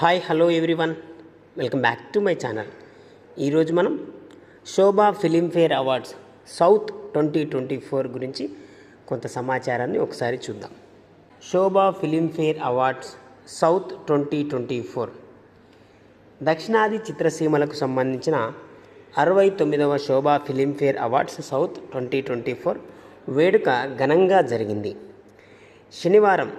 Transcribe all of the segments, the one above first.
Hi hello everyone. Welcome back to my channel. ఈరోజు మనం Sobha Filmfare awards south twenty twenty four గురించి కొంత సమాచారాన్ని ఒకసారి చూద్దాం. Sobha Filmfare awards south twenty twenty four. దక్షిణాది చిత్రసీమలకు సంబంధించిన అరవై తొమ్మిదవ Sobha Filmfare awards south twenty twenty four వేడుక ఘనంగా జరిగింది. శనివారం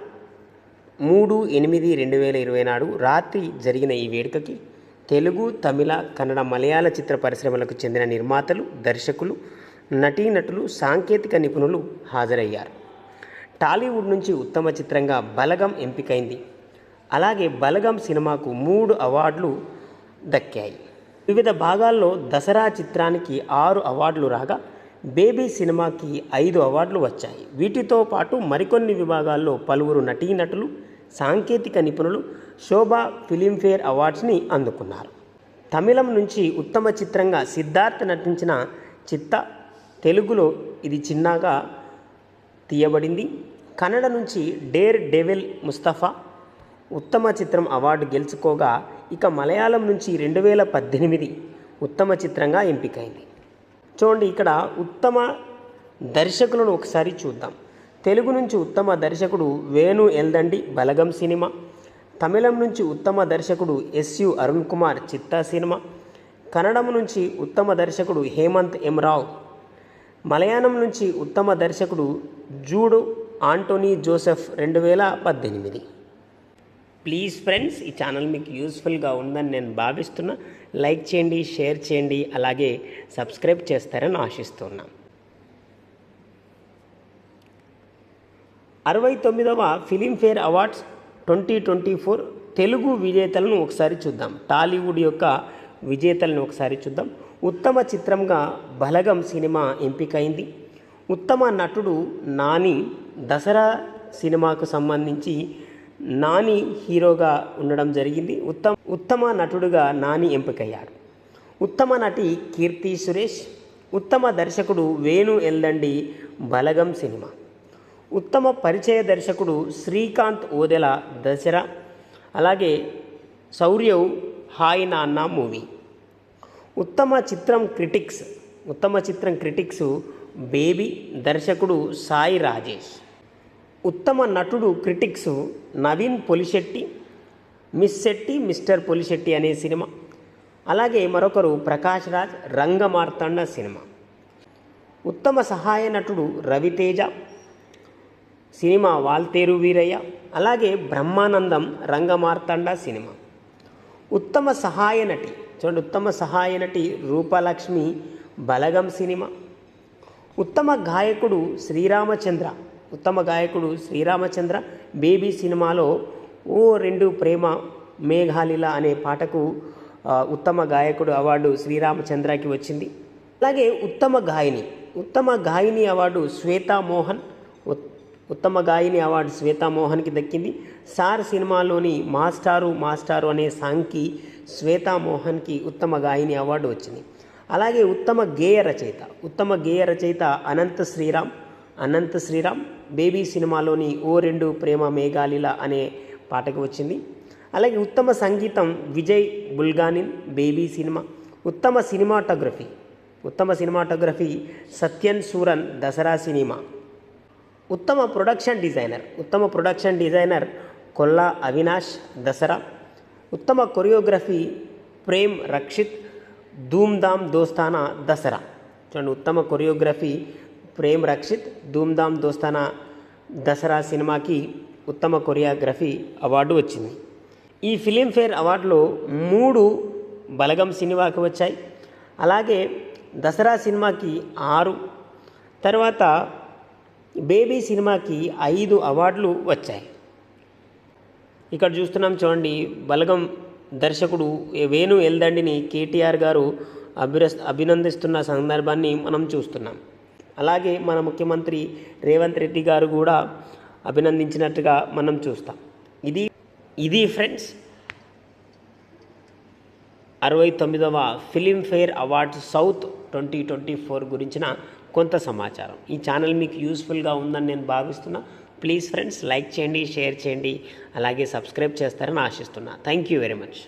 మూడు ఎనిమిది రెండు వేల ఇరవై నాడు రాత్రి జరిగిన ఈ వేడుకకి తెలుగు తమిళ కన్నడ మలయాళ చిత్ర పరిశ్రమలకు చెందిన నిర్మాతలు దర్శకులు నటీనటులు సాంకేతిక నిపుణులు హాజరయ్యారు. టాలీవుడ్ నుంచి ఉత్తమ చిత్రంగా బలగం ఎంపికైంది. అలాగే బలగం సినిమాకు మూడు అవార్డులు దక్కాయి. వివిధ భాగాల్లో దసరా చిత్రానికి ఆరు అవార్డులు రాగా బేబీ సినిమాకి ఐదు అవార్డులు వచ్చాయి. వీటితో పాటు మరికొన్ని విభాగాల్లో పలువురు నటీనటులు సాంకేతిక నిపుణులు శోభా ఫిలింఫేర్ అవార్డ్స్ని అందుకున్నారు. తమిళం నుంచి ఉత్తమ చిత్రంగా సిద్ధార్థ్ నటించిన చిత్త తెలుగులో ఇది చిన్నగా తీయబడింది. కన్నడ నుంచి డేర్ డెవిల్ ముస్తఫా ఉత్తమ చిత్రం అవార్డు గెలుచుకోగా ఇక మలయాళం నుంచి రెండు వేల పద్దెనిమిది ఉత్తమ చిత్రంగా ఎంపికైంది. చూడండి ఇక్కడ ఉత్తమ దర్శకులను ఒకసారి చూద్దాం. తెలుగు నుంచి ఉత్తమ దర్శకుడు వేణు ఎల్దండి బలగం సినిమా. తమిళం నుంచి ఉత్తమ దర్శకుడు ఎస్యు అరుణ్ కుమార్ చిత్తా సినిమా. కన్నడం నుంచి ఉత్తమ దర్శకుడు హేమంత్ ఎం రావు. మలయాళం నుంచి ఉత్తమ దర్శకుడు జూడు ఆంటోనీ జోసెఫ్ రెండు వేల పద్దెనిమిది. ప్లీజ్ ఫ్రెండ్స్ ఈ ఛానల్ మీకు యూస్ఫుల్గా ఉందని నేను భావిస్తున్నా. లైక్ చేయండి షేర్ చేయండి అలాగే సబ్స్క్రైబ్ చేస్తారని ఆశిస్తున్నాను అరవై తొమ్మిదవ Filmfare awards twenty twenty four Telugu విజేతలను ఒకసారి చూద్దాం. టాలీవుడ్ యొక్క విజేతలను ఒకసారి చూద్దాం. ఉత్తమ చిత్రంగా బలగం సినిమా ఎంపికైంది. ఉత్తమ నటుడు నాని దసరా సినిమాకు సంబంధించి నాని హీరోగా ఉండడం జరిగింది. ఉత్తమ ఉత్తమ నటుడుగా నాని ఎంపికయ్యాడు ఉత్తమ నటి కీర్తి సురేష్ ఉత్తమ దర్శకుడు వేణు ఎల్దండి బలగం సినిమా. ఉత్తమ పరిచయ దర్శకుడు శ్రీకాంత్ ఓదెల దసరా అలాగే శౌర్యవ్ హాయ్ నాన్న మూవీ ఉత్తమ చిత్రం క్రిటిక్స్ ఉత్తమ చిత్రం క్రిటిక్స్ బేబీ దర్శకుడు సాయి రాజేష్ ఉత్తమ నటుడు critics Naveen Polishetty miss Shetty mister Polishetty అనే సినిమా అలాగే మరొకరు ప్రకాష్ రాజ్ రంగమార్తాండ సినిమా ఉత్తమ సహాయ నటుడు రవితేజ సినిమా వాల్తేరు వీరయ్య అలాగే బ్రహ్మానందం రంగమార్తండ సినిమా. ఉత్తమ సహాయ నటి చూడండి ఉత్తమ సహాయ నటి రూపలక్ష్మి బలగం సినిమా. ఉత్తమ గాయకుడు శ్రీరామచంద్ర ఉత్తమ గాయకుడు శ్రీరామచంద్ర బేబీ సినిమాలో ఓ రెండు ప్రేమ మేఘాలిల అనే పాటకు ఉత్తమ గాయకుడు అవార్డు శ్రీరామచంద్రకి వచ్చింది. అలాగే ఉత్తమ గాయని ఉత్తమ గాయని అవార్డు శ్వేతా మోహన్ ఉత్తమ గాయని అవార్డు శ్వేతా మోహన్కి దక్కింది. సార్ సినిమాలోని మాస్టారు మాస్టారు అనే సాంగ్కి శ్వేతా మోహన్కి ఉత్తమ గాయని అవార్డు వచ్చింది. అలాగే ఉత్తమ గేయ రచయిత ఉత్తమ గేయ రచయిత అనంత శ్రీరామ్ అనంత శ్రీరామ్ బేబీ సినిమాలోని ఓ రెండు ప్రేమ మేఘాలిల అనే పాటకు వచ్చింది. అలాగే ఉత్తమ సంగీతం విజయ్ బుల్గానిన్ బేబీ సినిమా ఉత్తమ సినిమాటోగ్రఫీ ఉత్తమ సినిమాటోగ్రఫీ సత్యన్ సూరన్ దసరా సినిమా. ఉత్తమ ప్రొడక్షన్ డిజైనర్. ఉత్తమ ప్రొడక్షన్ డిజైనర్ కొల్లా అవినాష్ దసరా. ఉత్తమ కొరియోగ్రఫీ ప్రేమ్ రక్షిత్ ధూమ్ధామ్ దోస్తానా దసరా. చూడండి ఉత్తమ కొరియోగ్రఫీ ప్రేమ్ రక్షిత్ ధూమ్ధామ్ దోస్తానా దసరా సినిమాకి ఉత్తమ కొరియోగ్రఫీ అవార్డు వచ్చింది. ఈ ఫిలింఫేర్ అవార్డులో మూడు బలగం సినిమాకి వచ్చాయి. అలాగే దసరా సినిమాకి ఆరు. తర్వాత బేబీ సినిమాకి ఐదు అవార్డులు వచ్చాయి. ఇక్కడ చూస్తున్నాం చూడండి బలగం దర్శకుడు వేణు ఎల్దండిని కేటీఆర్ గారు అభిరస్ అభినందిస్తున్న సందర్భాన్ని మనం చూస్తున్నాం. అలాగే మన ముఖ్యమంత్రి రేవంత్ రెడ్డి గారు కూడా అభినందించినట్టుగా మనం చూస్తాం. ఇది ఇది ఫ్రెండ్స్ అరవై తొమ్మిదవ Filmfare awards south twenty twenty four గురించిన కొంత సమాచారం. ఈ ఛానల్ మీకు యూస్ఫుల్గా ఉందని నేను భావిస్తున్నా. ప్లీజ్ ఫ్రెండ్స్ లైక్ చేయండి షేర్ చేయండి. అలాగే సబ్స్క్రైబ్ చేస్తారని ఆశిస్తున్నా. Thank you very much.